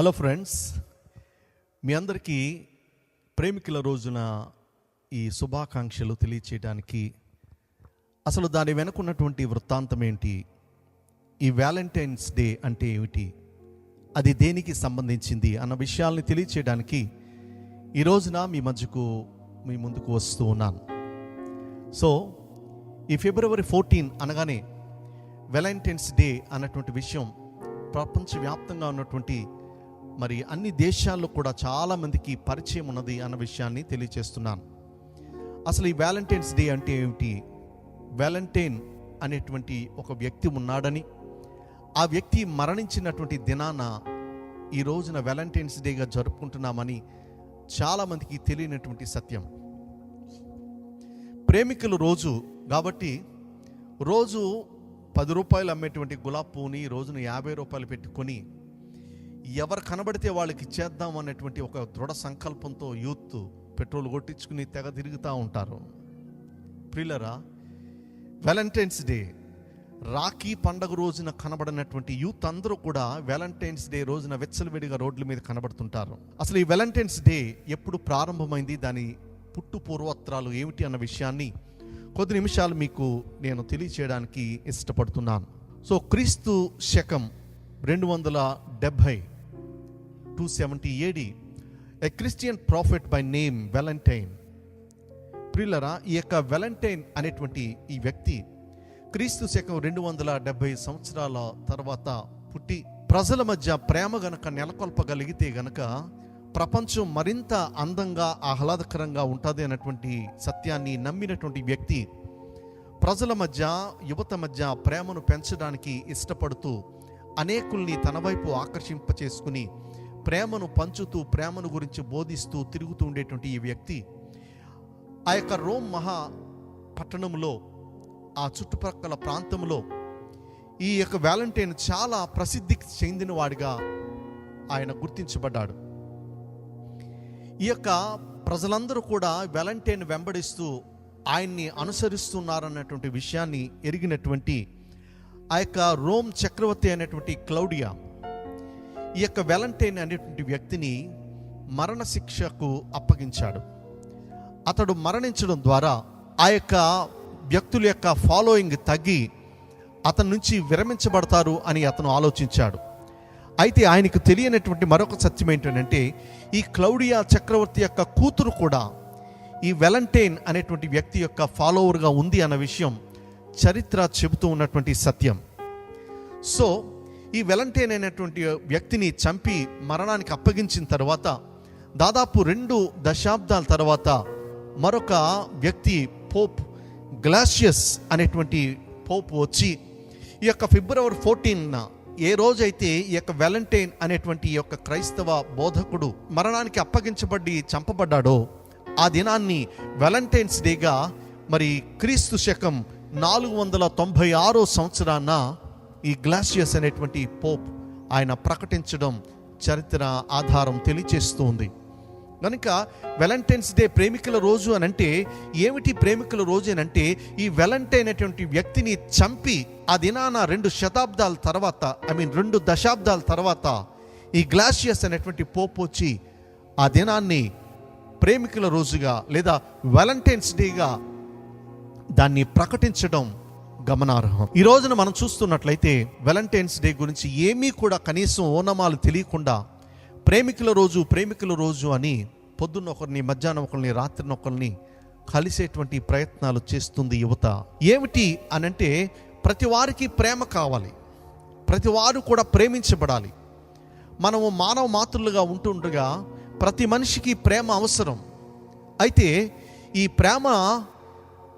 Hello friends మీ అందరికీ ప్రేమికుల రోజున ఈ శుభాకాంక్షలు తెలియచేయడానికి అసలు దాని వెనుకున్నటువంటి వృత్తాంతం ఏంటి? ఈ వ్యాలంటైన్స్ డే అంటే ఏమిటి? అది దేనికి సంబంధించింది అన్న విషయాల్ని తెలియచేయడానికి ఈ రోజున మీ మధ్యకు మీ ముందుకు వస్తూ ఉన్నాను. సో ఈ ఫిబ్రవరి ఫోర్టీన్ అనగానే వ్యాలంటైన్స్ డే అన్నటువంటి విషయం ప్రపంచవ్యాప్తంగా ఉన్నటువంటి మరి అన్ని దేశాల్లో కూడా చాలామందికి పరిచయం ఉన్నది అన్న విషయాన్ని తెలియచేస్తున్నాను. అసలు ఈ వ్యాలంటైన్స్ డే అంటే ఏమిటి? వ్యాలంటైన్ అనేటువంటి ఒక వ్యక్తి ఉన్నాడని ఆ వ్యక్తి మరణించినటువంటి దినాన ఈ రోజున వ్యాలంటైన్స్ డేగా జరుపుకుంటున్నామని చాలామందికి తెలియనటువంటి సత్యం. ప్రేమికులు రోజు కాబట్టి రోజు పది రూపాయలు అమ్మేటువంటి గులాబ్ పువ్వుని రోజున యాభై రూపాయలు పెట్టుకొని ఎవరు కనబడితే వాళ్ళకి ఇచ్చేద్దాం అనేటువంటి ఒక దృఢ సంకల్పంతో యూత్ పెట్రోల్ కొట్టించుకుని తెగ తిరుగుతూ ఉంటారు. ప్రిల్లరా వ్యాలంటైన్స్ డే రాఖీ పండగ రోజున కనబడినటువంటి యూత్ అందరూ కూడా వ్యాలంటైన్స్ డే రోజున వెచ్చలవిడిగా రోడ్ల మీద కనబడుతుంటారు. అసలు ఈ వ్యాలంటైన్స్ డే ఎప్పుడు ప్రారంభమైంది? దాని పుట్టు పూర్వత్రాలు ఏమిటి అన్న విషయాన్ని కొద్ది నిమిషాలు మీకు నేను తెలియచేయడానికి ఇష్టపడుతున్నాను. సో క్రీస్తు శకం రెండు వందల డెబ్భై two seventy AD a Christian prophet by name Valentine ప్రిల్లరా ఈ యొక్క వెలంటైన్ అనేటువంటి ఈ వ్యక్తి క్రీస్తు శకం రెండు వందల డెబ్భై సంవత్సరాల తర్వాత పుట్టి ప్రజల మధ్య ప్రేమ గనక నెలకొల్పగలిగితే గనక ప్రపంచం మరింత అందంగా ఆహ్లాదకరంగా ఉంటుంది అన్నటువంటి సత్యాన్ని నమ్మినటువంటి వ్యక్తి ప్రజల మధ్య యువత మధ్య ప్రేమను పెంచడానికి ఇష్టపడుతూ అనేకుల్ని తన వైపు ఆకర్షింపచేసుకుని ప్రేమను పంచుతూ ప్రేమను గురించి బోధిస్తూ తిరుగుతూ ఉండేటువంటి ఈ వ్యక్తి ఆ యొక్క రోమ్ మహా పట్టణంలో ఆ చుట్టుపక్కల ప్రాంతంలో ఈ యొక్క వ్యాలంటైన్ చాలా ప్రసిద్ధికి చెందిన వాడిగా ఆయన గుర్తించబడ్డాడు. ఈ యొక్క ప్రజలందరూ కూడా వ్యాలంటైన్ వెంబడిస్తూ ఆయన్ని అనుసరిస్తున్నారన్నటువంటి విషయాన్ని ఎరిగినటువంటి ఆ యొక్క రోమ్ చక్రవర్తి అయినటువంటి క్లౌడియా ఈ యొక్క వ్యాలంటైన్ అనేటువంటి వ్యక్తిని మరణశిక్షకు అప్పగించాడు. అతడు మరణించడం ద్వారా ఆ యొక్క వ్యక్తుల యొక్క ఫాలోయింగ్ తగ్గి అతని నుంచి విరమించబడతారు అని అతను ఆలోచించాడు. అయితే ఆయనకు తెలియనటువంటి మరొక సత్యం ఏంటంటే ఈ క్లౌడియా చక్రవర్తి యొక్క కూతురు కూడా ఈ వెలంటైన్ అనేటువంటి వ్యక్తి యొక్క ఫాలోవర్గా ఉంది అన్న విషయం చరిత్ర చెబుతూ ఉన్నటువంటి సత్యం. సో ఈ వెలంటైన్ అనేటువంటి వ్యక్తిని చంపి మరణానికి అప్పగించిన తర్వాత దాదాపు రెండు దశాబ్దాల తర్వాత మరొక వ్యక్తి పోప్ గ్లాషియస్ అనేటువంటి పోప్ వచ్చి ఈ యొక్క ఫిబ్రవరి ఫోర్టీన్న ఏ రోజైతే ఈ యొక్క వ్యాలంటైన్ అనేటువంటి ఈ యొక్క క్రైస్తవ బోధకుడు మరణానికి అప్పగించబడి చంపబడ్డాడో ఆ దినాన్ని వ్యాలంటైన్స్ డేగా మరి క్రీస్తు శకం నాలుగు వందల తొంభై ఆరో సంవత్సరాన ఈ గ్లాసియస్ అనేటువంటి పోప్ ఆయన ప్రకటించడం చరిత్ర ఆధారం తెలియచేస్తుంది. కనుక వెలంటైన్స్ డే ప్రేమికుల రోజు అని అంటే ఏమిటి ప్రేమికుల రోజు అని అంటే ఈ వెలంటైన్ అనేటువంటి వ్యక్తిని చంపి ఆ దినాన రెండు శతాబ్దాల తర్వాత ఐ మీన్ రెండు దశాబ్దాల తర్వాత ఈ గ్లాషియస్ అనేటువంటి పోప్ వచ్చి ఆ దినాన్ని ప్రేమికుల రోజుగా లేదా వెలంటైన్స్ డేగా దాన్ని ప్రకటించడం గమనార్హం. ఈ రోజున మనం చూస్తున్నట్లయితే వ్యాలంటైన్స్ డే గురించి ఏమీ కూడా కనీసం ఓనమాలు తెలియకుండా ప్రేమికుల రోజు ప్రేమికుల రోజు అని పొద్దున్న ఒకరిని మధ్యాహ్నం ఒకరిని రాత్రిని ఒకరిని కలిసేటువంటి ప్రయత్నాలు చేస్తుంది యువత. ఏమిటి అనంటే ప్రతి వారికి ప్రేమ కావాలి. ప్రతి వారు కూడా ప్రేమించబడాలి. మనము మానవ మాతృలుగా ఉంటుండగా ప్రతి మనిషికి ప్రేమ అవసరం. అయితే ఈ ప్రేమ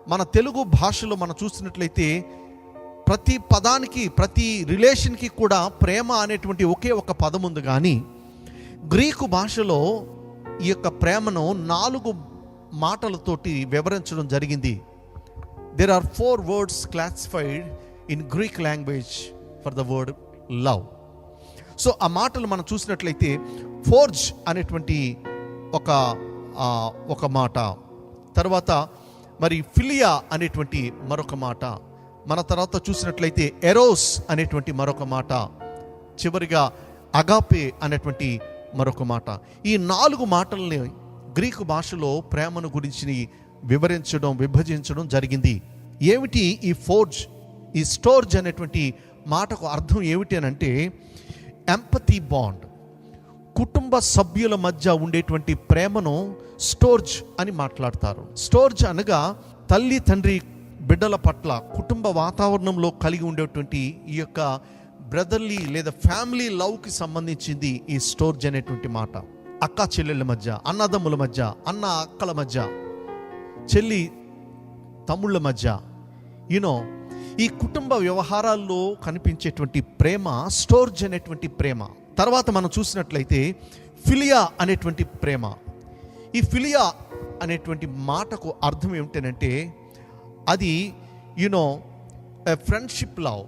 మన తెలుగు భాషలో మనం చూసినట్లయితే ప్రతి పదానికి ప్రతి రిలేషన్కి కూడా ప్రేమ అనేటువంటి ఒకే ఒక పదం ఉంది. కానీ గ్రీకు భాషలో ఈ యొక్క ప్రేమను నాలుగు మాటలతోటి వివరించడం జరిగింది. There are four words classified in Greek language for the word love so ఆ మాటలు మనం చూసినట్లయితే ఫోర్జ్ అనేటువంటి ఒక ఒక మాట. తర్వాత మరి ఫిలియా అనేటువంటి మరొక మాట. మన తర్వాత చూసినట్లయితే ఎరోస్ అనేటువంటి మరొక మాట. చివరిగా అగాపే అనేటువంటి మరొక మాట. ఈ నాలుగు మాటల్ని గ్రీకు భాషలో ప్రేమను గురించి వివరించడం విభజించడం జరిగింది. ఏమిటి ఈ ఫోర్జ్? ఈ స్టోర్జ్ అనేటువంటి మాటకు అర్థం ఏమిటి అని అంటే ఎంపతి బాండ్. కుటుంబ సభ్యుల మధ్య ఉండేటువంటి ప్రేమను స్టోర్జ్ అని మాట్లాడతారు. స్టోర్జ్ అనగా తల్లి తండ్రి బిడ్డల పట్ల కుటుంబ వాతావరణంలో కలిగి ఉండేటువంటి ఈ యొక్క బ్రదర్లీ లేదా ఫ్యామిలీ లవ్కి సంబంధించింది ఈ స్టోర్జ్ అనేటువంటి మాట. అక్క చెల్లెళ్ళ మధ్య అన్నదమ్ముల మధ్య అన్న అక్కల మధ్య చెల్లి తమ్ముళ్ళ మధ్య యూనో ఈ కుటుంబ వ్యవహారాల్లో కనిపించేటువంటి ప్రేమ స్టోర్జ్ అనేటువంటి ప్రేమ. తర్వాత మనం చూసినట్లయితే ఫిలియా అనేటువంటి ప్రేమ. ఈ ఫిలియా అనేటువంటి మాటకు అర్థం ఏమిటంటే అది యునో ఫ్రెండ్షిప్ లవ్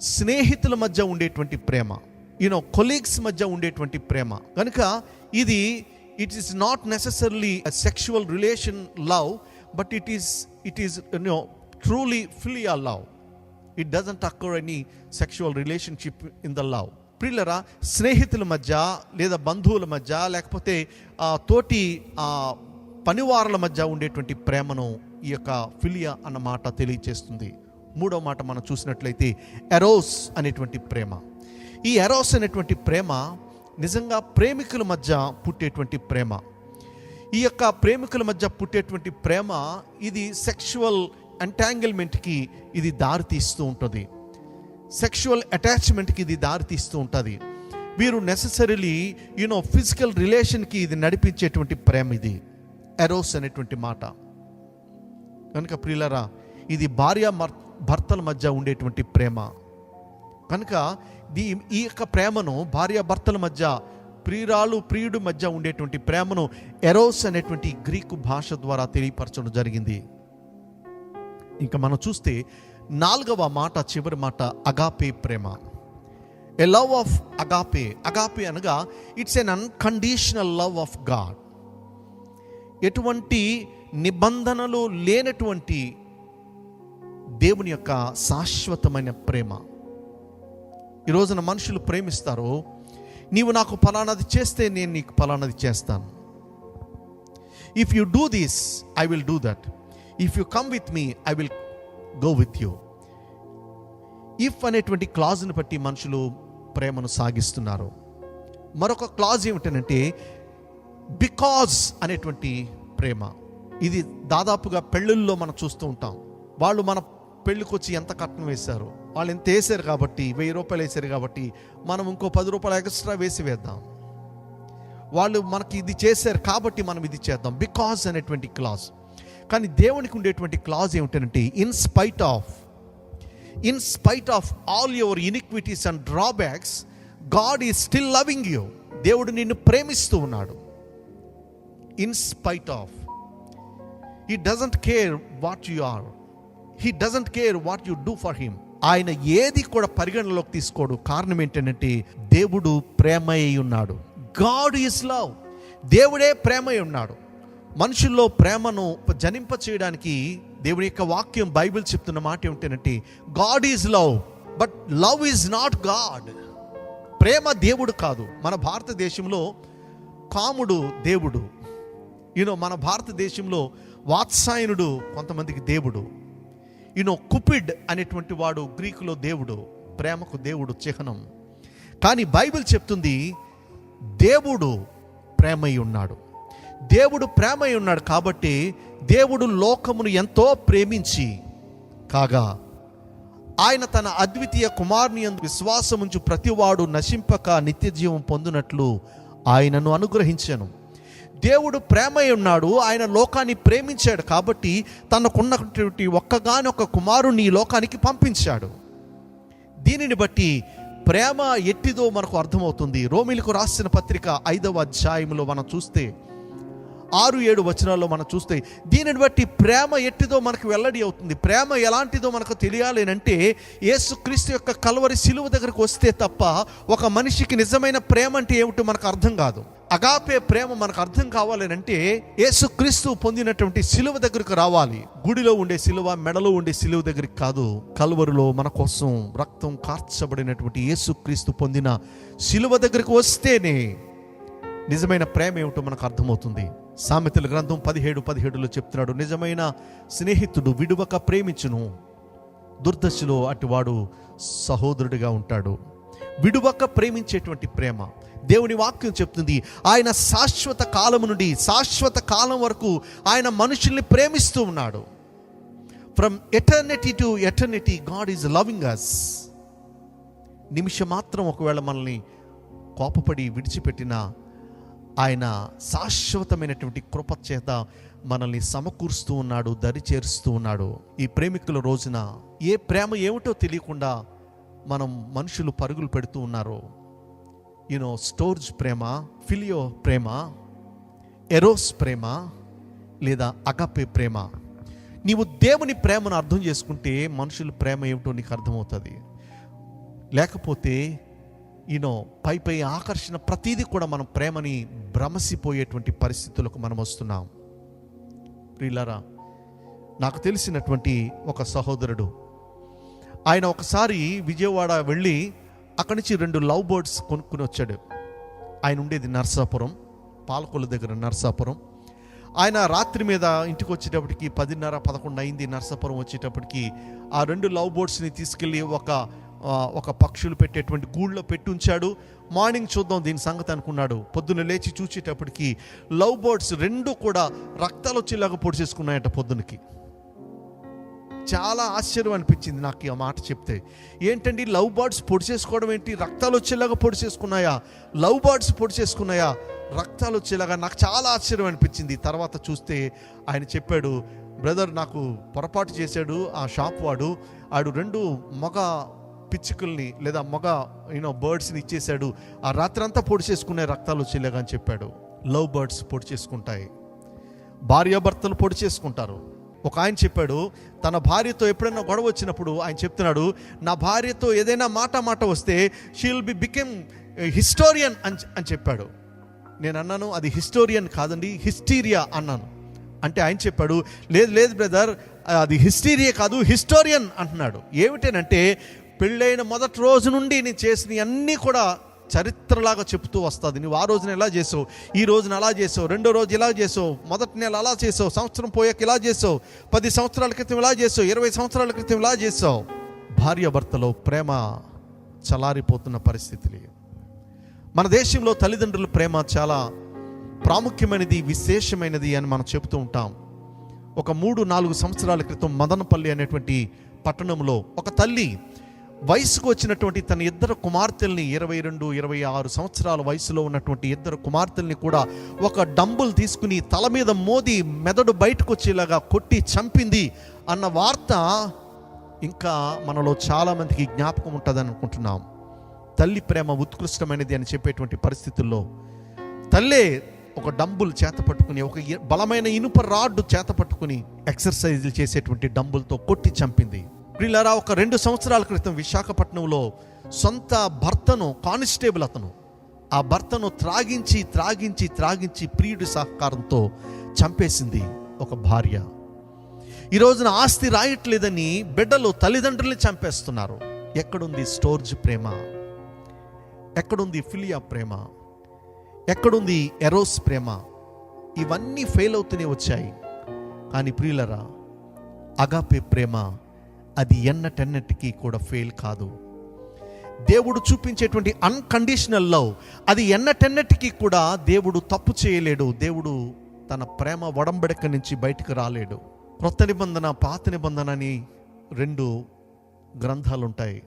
స్నేహితుల మధ్య ఉండేటువంటి ప్రేమ. యూనో కొలీగ్స్ మధ్య ఉండేటువంటి ప్రేమ. కనుక ఇది it is not necessarily sexual relation love but it is it is you know truly philia love it doesn't occur any sexual relationship in the love ప్రిల్లరా స్నేహితుల మధ్య లేదా బంధువుల మధ్య లేకపోతే ఆ, తోటి ఆ, పనివారుల మధ్య ఉండేటువంటి ప్రేమను ఈ యొక్క ఫిలియా అన్న మాట తెలియచేస్తుంది. మూడో మాట మనం చూసినట్లయితే ఎరోస్ అనేటువంటి ప్రేమ. ఈ ఎరోస్ అనేటువంటి ప్రేమ నిజంగా ప్రేమికుల మధ్య పుట్టేటువంటి ప్రేమ. ఈ యొక్క ప్రేమికుల మధ్య పుట్టేటువంటి ప్రేమ ఇది సెక్షువల్ ఎంటాంగిల్మెంట్కి ఇది దారితీస్తూ ఉంటుంది. సెక్షువల్ అటాచ్మెంట్కి ఇది దారితీస్తూ ఉంటుంది. వీరు నెససరీలీ యూనో ఫిజికల్ రిలేషన్కి ఇది నడిపించేటువంటి ప్రేమ ఇది. ఎరోస్ అనేటువంటి మాట. కనుక ప్రియులరా ఇది భార్య భర్తల మధ్య ఉండేటువంటి ప్రేమ. కనుక దీ ఈ యొక్క ప్రేమను భార్య భర్తల మధ్య ప్రియురాలు ప్రియుడు మధ్య ఉండేటువంటి ప్రేమను ఎరోస్ అనేటువంటి గ్రీకు భాష ద్వారా తెలియపరచడం జరిగింది. ఇంకా మనం చూస్తే నాలుగవ మాట చివరి మాట agape Prema. A love of agape agape అనగా it's an unconditional love of God ఎటువంటి నిబంధనలు లేనటువంటి దేవుని యొక్క శాశ్వతమైన ప్రేమ. ఈ రోజున మనుషులు ప్రేమిస్తారు నీవు నాకు ఫలానాది చేస్తే నేను నీకు ఫలానాది చేస్తాను. If you do this I will do that if you come with me I will go with you if అనేటువంటి క్లాజ్ని బట్టి మనుషులు ప్రేమను సాగిస్తున్నారు. మరొక క్లాజ్ ఏమిటంటే బికాజ్ అనేటువంటి ప్రేమ. ఇది దాదాపుగా పెళ్ళిళ్ళలో మనం చూస్తూ ఉంటాం. వాళ్ళు మన పెళ్ళికి వచ్చి ఎంత కట్నం వేశారు? వాళ్ళు ఎంత వేశారు కాబట్టి వెయ్యి రూపాయలు వేశారు కాబట్టి మనం ఇంకో పది రూపాయలు ఎక్స్ట్రా వేసి వేద్దాం. వాళ్ళు మనకి ఇది చేశారు కాబట్టి మనం ఇది చేద్దాం. బికాజ్ అనేటువంటి క్లాజ్ కానీ దేవునికి ఉండేటువంటి క్లాజ్ ఏమిటంటే in spite of in spite of all your iniquities and drawbacks God is still loving you దేవుడు నిన్ను ప్రేమిస్తూ ఉన్నాడు. In spite of he doesn't care what you are he doesn't care what you do for him ఆయన ఏది కూడా పరిగణలోకి తీసుకోడు. కారణం ఏంటంటే దేవుడు ప్రేమ అయి ఉన్నాడు గాడ్ ఈస్ లవ్ దేవుడే ప్రేమ అయి ఉన్నాడు మనుషుల్లో ప్రేమను జనింప చేయడానికి దేవుని యొక్క వాక్యం బైబిల్ చెప్తున్న మాట ఏమిటంటే God is love but love is not God ప్రేమ దేవుడు కాదు. మన భారతదేశంలో కాముడు దేవుడు. యూనో మన భారతదేశంలో వాత్సాయనుడు కొంతమందికి దేవుడు. యూనో కుపిడ్ అనేటువంటి వాడు గ్రీకులో దేవుడు. ప్రేమకు దేవుడు చిహ్నం. కానీ బైబిల్ చెప్తుంది దేవుడు ప్రేమై ఉన్నాడు. దేవుడు ప్రేమై ఉన్నాడు కాబట్టి దేవుడు లోకమును ఎంతో ప్రేమించి కాగా ఆయన తన అద్వితీయ కుమారుని యందు విశ్వాసముంచు ప్రతివాడు నశింపక నిత్య జీవం పొందినట్లు ఆయనను అనుగ్రహించాను. దేవుడు ప్రేమై ఉన్నాడు ఆయన లోకాన్ని ప్రేమించాడు కాబట్టి తనకున్నటువంటి ఒక్కగానొక్క కుమారుని ఈ లోకానికి పంపించాడు. దీనిని బట్టి ప్రేమ ఎట్టిదో మనకు అర్థమవుతుంది. రోమిలకు రాసిన పత్రిక ఐదవ అధ్యాయంలో మనం చూస్తే ఆరు ఏడు వచనాల్లో మనం చూస్తే దీనిని బట్టి ప్రేమ ఎట్టిదో మనకు వెల్లడి అవుతుంది. ప్రేమ ఎలాంటిదో మనకు తెలియాలి అంటే యేసుక్రీస్తు యొక్క కలవరి సిలువ దగ్గరకు వస్తే తప్ప ఒక మనిషికి నిజమైన ప్రేమ అంటే ఏమిటో మనకు అర్థం కాదు. అగాపే ప్రేమ మనకు అర్థం కావాలనంటే యేసుక్రీస్తు పొందినటువంటి సిలువ దగ్గరకు రావాలి. గుడిలో ఉండే సిలువ మెడలో ఉండే సిలువ దగ్గరికి కాదు. కలువరులో మన కోసం రక్తం కార్చబడినటువంటి యేసుక్రీస్తు పొందిన సిలువ దగ్గరకు వస్తేనే నిజమైన ప్రేమ ఏమిటో మనకు అర్థమవుతుంది. సామెతల గ్రంథం పదిహేడు పదిహేడులో చెప్తున్నాడు నిజమైన స్నేహితుడు విడువక ప్రేమించును. దుర్దశలో అటువాడు సహోదరుడిగా ఉంటాడు. విడువక ప్రేమించేటువంటి ప్రేమ. దేవుని వాక్యం చెప్తుంది ఆయన శాశ్వత కాలం నుండి శాశ్వత కాలం వరకు ఆయన మనుషుల్ని ప్రేమిస్తూ ఉన్నాడు. From eternity to eternity God is loving us నిమిషం మాత్రం ఒకవేళ మనల్ని కోపపడి విడిచిపెట్టిన ఆయన శాశ్వతమైనటువంటి కృప చేత మనల్ని సమకూరుస్తూ ఉన్నాడు దరి చేరుస్తూ ఉన్నాడు. ఈ ప్రేమికుల రోజున ఏ ప్రేమ ఏమిటో తెలియకుండా మనం మనుషులు పరుగులు పెడుతూ ఉన్నారు. యూనో స్టోర్జ్ ప్రేమ ఫిలియో ప్రేమ ఎరోస్ ప్రేమ లేదా అగపే ప్రేమ. నీవు దేవుని ప్రేమను అర్థం చేసుకుంటే మనుషుల ప్రేమ ఏమిటో నీకు అర్థమవుతుంది. లేకపోతే యూనో పై పై ఆకర్షణ ప్రతీది కూడా మనం ప్రేమని భ్రమసిపోయేటువంటి పరిస్థితులకు మనం వస్తున్నాం. ప్రియులారా నాకు తెలిసినటువంటి ఒక సహోదరుడు. ఆయన ఒకసారి విజయవాడ వెళ్ళి అక్కడి నుంచి రెండు లవ్ బర్డ్స్ కొనుక్కుని వచ్చాడు. ఆయన ఉండేది నర్సాపురం పాలకొల దగ్గర నర్సాపురం. ఆయన రాత్రి మీద ఇంటికి వచ్చేటప్పటికి పదిన్నర పదకొండు అయింది నర్సాపురం వచ్చేటప్పటికి ఆ రెండు లవ్ బోర్డ్స్ని తీసుకెళ్ళి ఒక ఒక పక్షులు పెట్టేటువంటి గూళ్ళో పెట్టి ఉంచాడు. మార్నింగ్ చూద్దాం దీని సంగతి అనుకున్నాడు. పొద్దున్న లేచి చూసేటప్పటికి లవ్ బర్డ్స్ రెండు కూడా రక్తాలు వచ్చేలాగా పొడి చేసుకున్నాయట పొద్దునకి చాలా ఆశ్చర్యం అనిపించింది నాకు ఆ మాట చెప్తే. ఏంటండి లవ్ బర్డ్స్ పొడి చేసుకోవడం ఏంటి? రక్తాలు వచ్చేలాగా పొడి చేసుకున్నాయా? లవ్ బర్డ్స్ పొడి చేసుకున్నాయా? రక్తాలు వచ్చేలాగా నాకు చాలా ఆశ్చర్యం అనిపించింది. తర్వాత చూస్తే ఆయన చెప్పాడు బ్రదర్ నాకు పొరపాటు చేశాడు ఆ షాప్ వాడు. ఆడు రెండు మగ పిచ్చుకల్ని లేదా మగ యూనో బర్డ్స్ని ఇచ్చేశాడు. ఆ రాత్రంతా పొడి చేసుకునే రక్తాలు వచ్చేలాగా అని చెప్పాడు. లవ్ బర్డ్స్ పొడి చేసుకుంటాయి. భార్యాభర్తలు పొడి చేసుకుంటారు. ఒక ఆయన చెప్పాడు తన భార్యతో ఎప్పుడైనా గొడవ వచ్చినప్పుడు ఆయన చెప్తున్నాడు నా భార్యతో ఏదైనా మాట మాట వస్తే she will be become historian అని అని చెప్పాడు. నేను అన్నాను అది హిస్టోరియన్ కాదండి హిస్టీరియా అన్నాను. అంటే ఆయన చెప్పాడు లేదు లేదు బ్రదర్ అది హిస్టీరియా కాదు హిస్టోరియన్ అంటున్నాడు. ఏమిటనంటే పెళ్ళైన మొదటి రోజు నుండి నేను చేసిన అన్నీ కూడా చరిత్రలాగా చెప్తూ వస్తుంది. నువ్వు ఆ రోజున ఎలా చేసావు? ఈ రోజున అలా చేసావు. రెండో రోజు ఇలా చేసావు. మొదటి నెల అలా చేసావు. సంవత్సరం పోయాక ఇలా చేసావు. పది సంవత్సరాల క్రితం ఇలా చేసావు. ఇరవై సంవత్సరాల క్రితం ఇలా చేసావు. భార్యాభర్తలో ప్రేమ చలారిపోతున్న పరిస్థితులు. మన దేశంలో తల్లిదండ్రుల ప్రేమ చాలా ప్రాముఖ్యమైనది విశేషమైనది అని మనం చెబుతూ ఉంటాం. ఒక మూడు నాలుగు సంవత్సరాల క్రితం మదనపల్లి అనేటువంటి పట్టణంలో ఒక తల్లి వయసుకు వచ్చినటువంటి తన ఇద్దరు కుమార్తెల్ని ఇరవై రెండు ఇరవై ఆరు సంవత్సరాల వయసులో ఉన్నటువంటి ఇద్దరు కుమార్తెల్ని కూడా ఒక డంబుల్ తీసుకుని తల మీద మోది మెదడు బయటకు వచ్చేలాగా కొట్టి చంపింది అన్న వార్త ఇంకా మనలో చాలామందికి జ్ఞాపకం ఉంటుందని అనుకుంటున్నాం. తల్లి ప్రేమ ఉత్కృష్టమైనది అని చెప్పేటువంటి పరిస్థితుల్లో తల్లే ఒక డంబుల్ చేత పట్టుకుని ఒక బలమైన ఇనుప రాడ్డు చేత పట్టుకుని ఎక్సర్సైజులు చేసేటువంటి డంబుల్తో కొట్టి చంపింది. ప్రిలరా ఒక రెండు సంవత్సరాల క్రితం విశాఖపట్నంలో సొంత భర్తను కానిస్టేబుల్ అతను ఆ భర్తను త్రాగించి త్రాగించి త్రాగించి ప్రియుడి సహకారంతో చంపేసింది ఒక భార్య. ఈ రోజున ఆస్తి రాయట్లేదని బిడ్డలు తల్లిదండ్రుల్ని చంపేస్తున్నారు. ఎక్కడుంది స్టోర్జ్ ప్రేమ? ఎక్కడుంది ఫిలియా ప్రేమ? ఎక్కడుంది ఎరోస్ ప్రేమ? ఇవన్నీ ఫెయిల్ అవుతూనే వచ్చాయి. కానీ ప్రియులరా అగాపే ప్రేమ అది ఎన్నటెన్నటికీ కూడా ఫెయిల్ కాదు. దేవుడు చూపించేటువంటి అన్కండిషనల్ లవ్ అది ఎన్నటెన్నటికీ కూడా దేవుడు తప్పు చేయలేడు. దేవుడు తన ప్రేమ ఒడంబడిక నుంచి బయటకు రాలేడు. క్రొత్త నిబంధన పాత నిబంధన అని రెండు గ్రంథాలు ఉంటాయి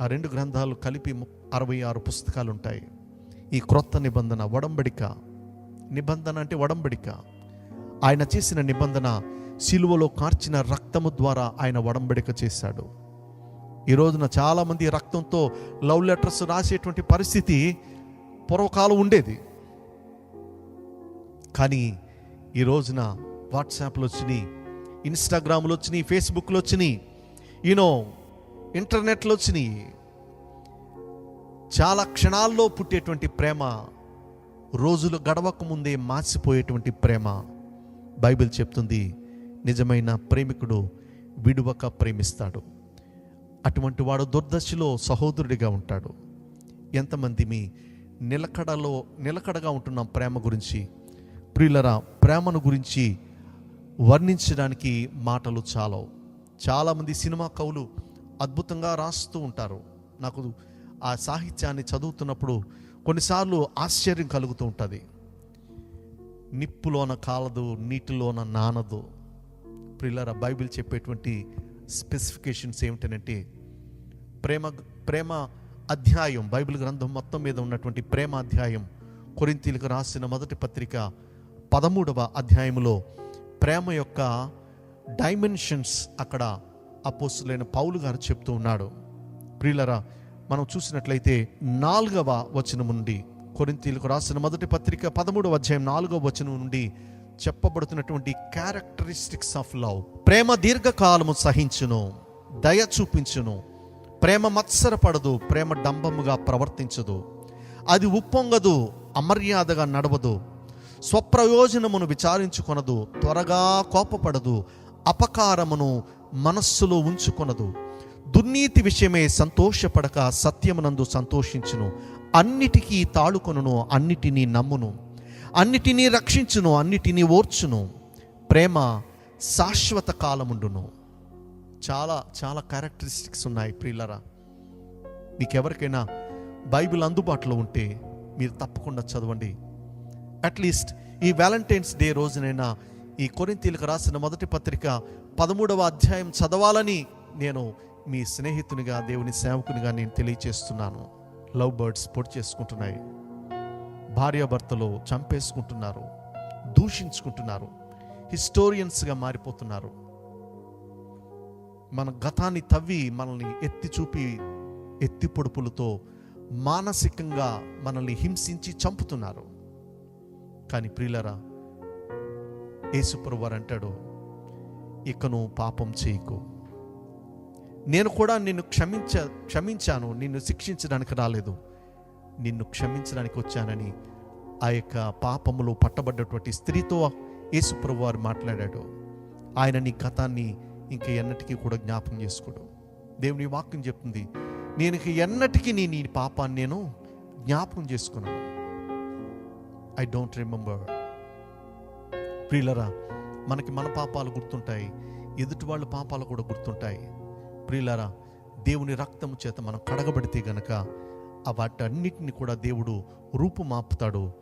ఆ రెండు గ్రంథాలు కలిపి అరవై ఆరు పుస్తకాలు ఉంటాయి ఈ క్రొత్త నిబంధన ఒడంబడిక నిబంధన అంటే వడంబడిక. ఆయన చేసిన నిబంధన సిలువలో కార్చిన రక్తము ద్వారా ఆయన వడంబడిక చేశాడు. ఈ రోజున చాలామంది రక్తంతో లవ్ లెటర్స్ రాసేటువంటి పరిస్థితి పూర్వకాలం ఉండేది. కానీ ఈ రోజున వాట్సాప్లు వచ్చినాయి ఇన్స్టాగ్రామ్లు వచ్చినాయి ఫేస్బుక్లు వచ్చినాయి యూనో ఇంటర్నెట్లు వచ్చినాయి. చాలా క్షణాల్లో పుట్టేటువంటి ప్రేమ రోజులు గడవక ముందే మాసిపోయేటువంటి ప్రేమ బైబిల్ చెప్తుంది. నిజమైన ప్రేమికుడు విడువక ప్రేమిస్తాడు. అటువంటి వాడు దుర్దశలో సహోదరుడిగా ఉంటాడు. ఎంతమంది మీ నిలకడలో నిలకడగా ఉంటున్న ప్రేమ గురించి ప్రియులరా ప్రేమను గురించి వర్ణించడానికి మాటలు చాలవు. చాలామంది సినిమా కవులు అద్భుతంగా రాస్తూ ఉంటారు. నాకు ఆ సాహిత్యాన్ని చదువుతున్నప్పుడు కొన్నిసార్లు ఆశ్చర్యం కలుగుతూ ఉంటుంది. నిప్పులోన కాలదు నీటిలోన నానదు. ప్రియులారా బైబిల్ చెప్పేటువంటి స్పెసిఫికేషన్స్ ఏమిటనంటే ప్రేమ ప్రేమ అధ్యాయం బైబిల్ గ్రంథం మొత్తం మీద ఉన్నటువంటి ప్రేమ అధ్యాయం కొరింతీలకు రాసిన మొదటి పత్రిక పదమూడవ అధ్యాయములో ప్రేమ యొక్క డైమెన్షన్స్ అక్కడ అపోస్తులైన పౌలు గారు చెప్తూ ఉన్నాడు. ప్రియులరా మనం చూసినట్లయితే నాలుగవ వచనం నుండి కొరింతీలకు రాసిన మొదటి పత్రిక పదమూడవ అధ్యాయం నాలుగవ వచనం నుండి చెప్పబడుతున్నటువంటి క్యారెక్టరిస్టిక్స్ ఆఫ్ లవ్ ప్రేమ దీర్ఘకాలము సహించును దయ చూపించును. ప్రేమ మత్సరపడదు ప్రేమ డంబముగా ప్రవర్తించదు. అది ఉప్పొంగదు అమర్యాదగా నడవదు. స్వప్రయోజనమును విచారించుకొనదు త్వరగా కోపపడదు అపకారమును మనస్సులో ఉంచుకొనదు. దుర్నీతి విషయమే సంతోషపడక సత్యమునందు సంతోషించును. అన్నిటికీ తాళుకొనును అన్నిటినీ నమ్మును. అన్నిటినీ రక్షించును అన్నిటినీ ఓర్చును. ప్రేమ శాశ్వత కాలముండును. చాలా చాలా క్యారెక్టరిస్టిక్స్ ఉన్నాయి ప్రియులరా. మీకు ఎవరికైనా బైబిల్ అందుబాటులో ఉంటే మీరు తప్పకుండా చదవండి. అట్లీస్ట్ ఈ వ్యాలంటైన్స్ డే రోజునైనా ఈ కొరింతీలకు రాసిన మొదటి పత్రిక పదమూడవ అధ్యాయం చదవాలని నేను మీ స్నేహితునిగా దేవుని సేవకునిగా నేను తెలియచేస్తున్నాను. లవ్ బర్డ్స్ పొడి చేసుకుంటున్నాయి. భార్యాభర్తలు చంపేసుకుంటున్నారు దూషించుకుంటున్నారు హిస్టోరియన్స్గా మారిపోతున్నారు. మన గతాన్ని తవ్వి మనల్ని ఎత్తి చూపి ఎత్తి పొడుపులతో మానసికంగా మనల్ని హింసించి చంపుతున్నారు. కానీ ప్రియులరా యేసుప్రభు వారు అంటాడు ఇకను పాపం చేయకు. నేను కూడా నిన్ను క్షమించ క్షమించాను నిన్ను శిక్షించడానికి రాలేదు. నిన్ను క్షమించడానికి వచ్చానని ఆ యొక్క పాపములో పట్టబడ్డటువంటి స్త్రీతో యేసుప్రభు వారు మాట్లాడాడు. ఆయన నీ గతాన్ని ఇంక ఎన్నటికీ కూడా జ్ఞాపకం చేసుకోడు. దేవుని వాక్యం చెప్తుంది నేను ఎన్నటికీ నీ నీ పాపాన్ని నేను జ్ఞాపకం చేసుకున్నాను. ఐ డోంట్ రిమెంబర్ ప్రియులరా మనకి మన పాపాలు గుర్తుంటాయి ఎదుటి వాళ్ళ పాపాలు కూడా గుర్తుంటాయి. ప్రియులరా దేవుని రక్తము చేత మనం కడగబడితే గనక వాటన్నిటిని కూడా దేవుడు రూపుమాపుతాడు.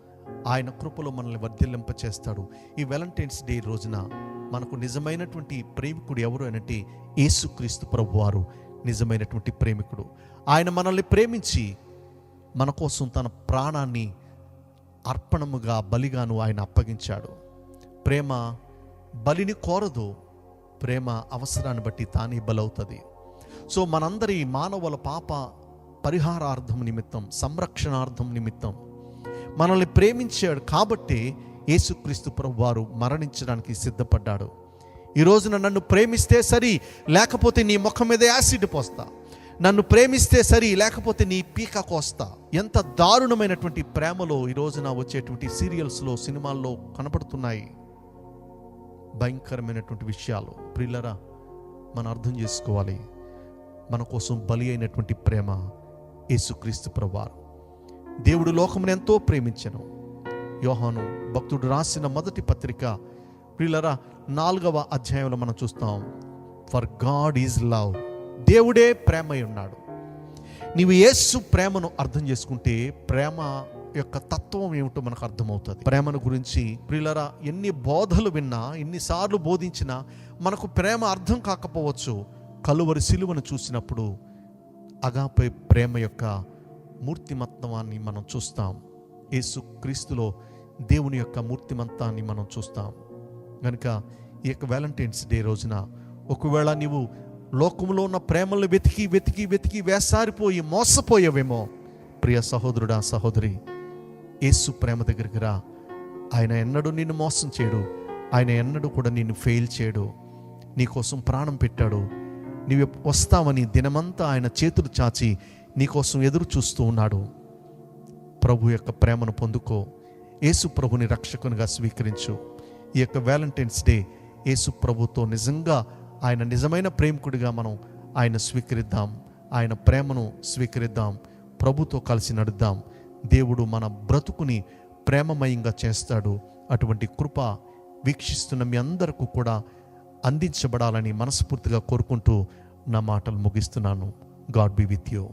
ఆయన కృపలో మనల్ని వర్ధిల్లింప చేస్తాడు ఈ వ్యాలంటైన్స్ డే రోజున మనకు నిజమైనటువంటి ప్రేమికుడు ఎవరు అనంటే యేసుక్రీస్తు ప్రభువారు నిజమైనటువంటి ప్రేమికుడు. ఆయన మనల్ని ప్రేమించి మన కోసం తన ప్రాణాన్ని అర్పణముగా బలిగాను ఆయన అప్పగించాడు. ప్రేమ బలిని కోరదు ప్రేమ అవసరాన్ని బట్టి తానే బలవుతుంది. సో మనందరి మానవుల పాప పరిహారార్థం నిమిత్తం సంరక్షణార్థం నిమిత్తం. మనల్ని ప్రేమించాడు కాబట్టి యేసుక్రీస్తు ప్రభు వారు మరణించడానికి సిద్ధపడ్డాడు. ఈ రోజున నన్ను ప్రేమిస్తే సరి లేకపోతే నీ ముఖం మీద యాసిడ్ పోస్తా. నన్ను ప్రేమిస్తే సరి లేకపోతే నీ పీక కోస్తా. ఎంత దారుణమైనటువంటి ప్రేమలో ఈ రోజున వచ్చేటువంటి సీరియల్స్లో సినిమాల్లో కనపడుతున్నాయి. భయంకరమైనటువంటి విషయాలు. ప్రిల్లరా మనం అర్థం చేసుకోవాలి. మన కోసం బలి అయినటువంటి ప్రేమ. యేసుక్రీస్తు ప్రభువారు. దేవుడు లోకమును ఎంతో ప్రేమించను. యోహాను భక్తుడు రాసిన మొదటి పత్రిక ప్రియులరా నాలుగవ అధ్యాయంలో మనం చూస్తాం. ఫర్ గాడ్ ఈజ్ లవ్ దేవుడే ప్రేమై ఉన్నాడు నీవు యేసు ప్రేమను అర్థం చేసుకుంటే ప్రేమ యొక్క తత్వం ఏమిటో మనకు అర్థమవుతుంది. ప్రేమను గురించి ప్రియులరా ఎన్ని బోధలు విన్నా ఎన్నిసార్లు బోధించినా మనకు ప్రేమ అర్థం కాకపోవచ్చు. కలువరి సిలువను చూసినప్పుడు అగాపై ప్రేమ యొక్క మూర్తిమత్వాన్ని మనం చూస్తాం. యేసు క్రీస్తులో దేవుని యొక్క మూర్తిమంతాన్ని మనం చూస్తాం. కనుక ఈ యొక్క వ్యాలంటైన్స్ డే రోజున ఒకవేళ నీవు లోకంలో ఉన్న ప్రేమలను వెతికి వెతికి వెతికి వేసారిపోయి మోసపోయావేమో ప్రియ సహోదరుడా సహోదరి యేసు ప్రేమ దగ్గరికి రా. ఆయన ఎన్నడూ నిన్ను మోసం చేయడు. ఆయన ఎన్నడూ కూడా నిన్ను ఫెయిల్ చేయడు. నీకోసం ప్రాణం పెట్టాడు. నీవు వస్తావని దినమంతా ఆయన చేతులు చాచి నీకోసం ఎదురు చూస్తూ ఉన్నాడు. ప్రభు యొక్క ప్రేమను పొందుకో. యేసు ప్రభుని రక్షకునిగా స్వీకరించు. ఈ యొక్క వ్యాలంటైన్స్ డే యేసు ప్రభుతో నిజంగా ఆయన నిజమైన ప్రేమికుడిగా మనం ఆయన స్వీకరిద్దాం. ఆయన ప్రేమను స్వీకరిద్దాం. ప్రభుతో కలిసి నడుద్దాం. దేవుడు మన బ్రతుకుని ప్రేమమయంగా చేస్తాడు. అటువంటి కృప వీక్షిస్తున్న మీ అందరికీ కూడా అందించబడాలని మనస్ఫూర్తిగా కోరుకుంటూ నా మాటలు ముగిస్తున్నాను. God be with you.